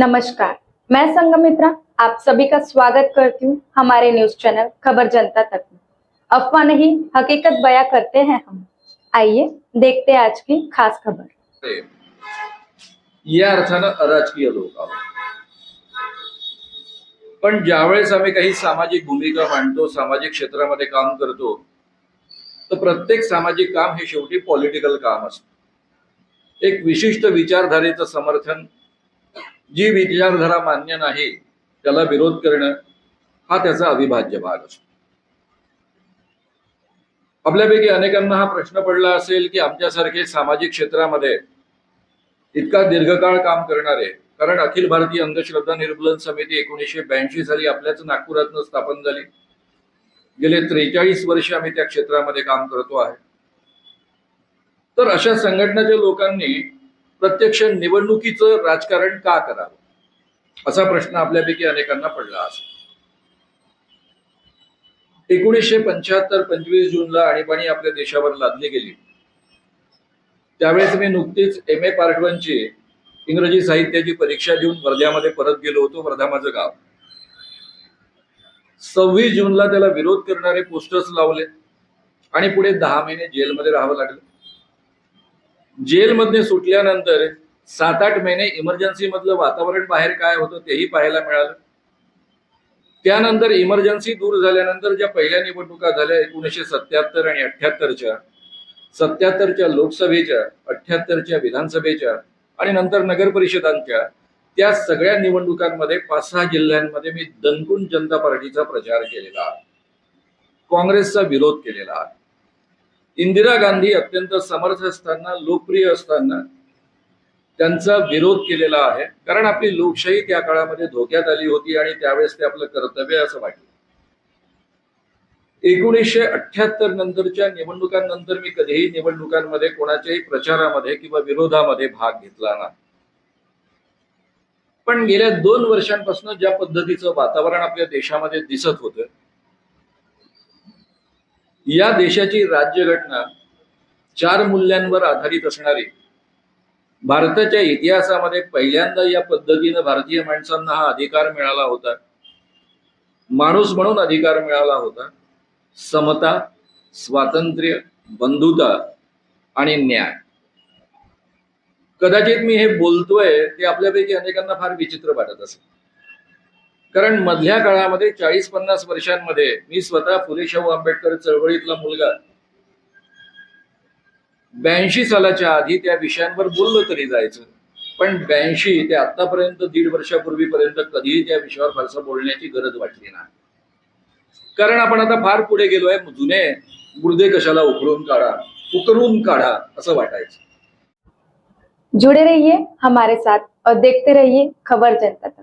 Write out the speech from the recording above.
नमस्कार, मैं संगमित्रा आप सभी का स्वागत करती हूँ हमारे न्यूज़ चैनल खबर जनता तक में। अफवाह नहीं, हकीकत बयां करते हैं हम। आइए, देखते हैं आज की खास खबर। ते या अर्थानं अराजकीय लोक पण ज्यावेळेस आम्ही काही सामाजिक भूमिका मांडतो, सामाजिक क्षेत्रामध्ये काम करतो, तर प्रत्येक सामाजिक काम हे शेवटी पॉलिटिकल काम एक विशिष्ट विचारधारेचं समर्थन जी विचारधारा मान्य नाही त्याला विरोध करणं हा त्याचा अविभाज्य भाग असतो. आपल्यापैकी अनेकांना हा प्रश्न पडला असेल की आमच्यासारखे सामाजिक क्षेत्रामध्ये इतका दीर्घकाळ काम करणारे कारण अखिल भारतीय अंधश्रद्धा निर्मूलन समिती एकोणीसशे ब्याऐंशी साली आपल्याच नागपुरातनं स्थापन झाली. गेले त्रेचाळीस वर्ष आम्ही त्या क्षेत्रामध्ये काम करतो आहे. तर अशा संघटनाच्या लोकांनी प्रत्यक्ष निवडणुकीचं राजकारण का करावं? असा प्रश्न आपल्यापैकी अनेकांना पडला असेल. एकोणीसशे पंच्याहत्तर पंचवीस जूनला आणीबाणी आपल्या देशावर लादली गेली. त्यावेळेस मी नुकतीच एम. ए. पार्ट वनची इंग्रजी साहित्याची परीक्षा देऊन वर्ध्यामध्ये परत गेलो होतो वर्धा माझं गाव. सव्वीस जूनला त्याला विरोध करणारे पोस्टर्स लावले आणि पुढे दहा महिने जेलमध्ये राहावं लागलं. जेलमधने सुटल्यानंतर सात आठ महिने इमर्जन्सी मधलं वातावरण बाहेर काय होतं तेही पाहायला मिळालं. त्यानंतर इमर्जन्सी दूर झाल्यानंतर ज्या पहिल्या निवडणुका झाल्या एकोणीसशे सत्याहत्तर आणि अठ्ठ्याहत्तरच्या सत्याहत्तरच्या लोकसभेच्या अठ्ठ्याहत्तरच्या विधानसभेच्या आणि नंतर नगर परिषदांच्या त्या सगळ्या निवडणुकांमध्ये पाच सहा जिल्ह्यांमध्ये मी दणकून जनता पार्टीचा प्रचार केलेला. काँग्रेसचा विरोध केलेला. आहे इंदिरा गांधी अत्यंत समर्थ असताना लोकप्रिय असताना त्यांचा विरोध केलेला आहे. कारण आपली लोकशाही त्या काळामध्ये धोक्यात आली होती आणि त्यावेळेस ते आपलं कर्तव्य असं वाटलं. एकोणीसशे अठ्याहत्तर नंतरच्या निवडणुकांनंतर मी कधीही निवडणुकांमध्ये कोणाच्याही प्रचारामध्ये किंवा विरोधामध्ये भाग घेतला नाही. पण गेल्या दोन वर्षांपासून ज्या पद्धतीचं वातावरण आपल्या देशामध्ये दिसत होतं या देशाची राज्यघटना चार मूल्यांवर आधारित असणारी. भारताच्या इतिहासामध्ये पहिल्यांदा या पद्धतीनं भारतीय माणसांना हा अधिकार मिळाला होता. माणूस म्हणून अधिकार मिळाला होता. समता स्वातंत्र्य बंधुता आणि न्याय. कदाचित मी हे बोलतोय ते आपल्यापैकी अनेकांना फार विचित्र वाटत असेल. कारण मधल्या काळामध्ये चाळीस पन्नास वर्षांमध्ये मी स्वतः फुले शाहू आंबेडकर चळवळीतला मुलगा. ब्याऐंशी सालाच्या आधी त्या विषयांवर बोललो तरी जायचं. पण ब्याऐंशी ते आतापर्यंत दीड वर्षापूर्वीपर्यंत कधीही त्या विषयावर फारसं बोलण्याची गरज वाटली नाही. कारण आपण आता फार पुढे गेलोय जुने गुर्दे कशाला उकळून काढा उकरून काढा असं वाटायचं. जुड़े रहिए हमारे साथ और देखते रहिए खबर जनता तक.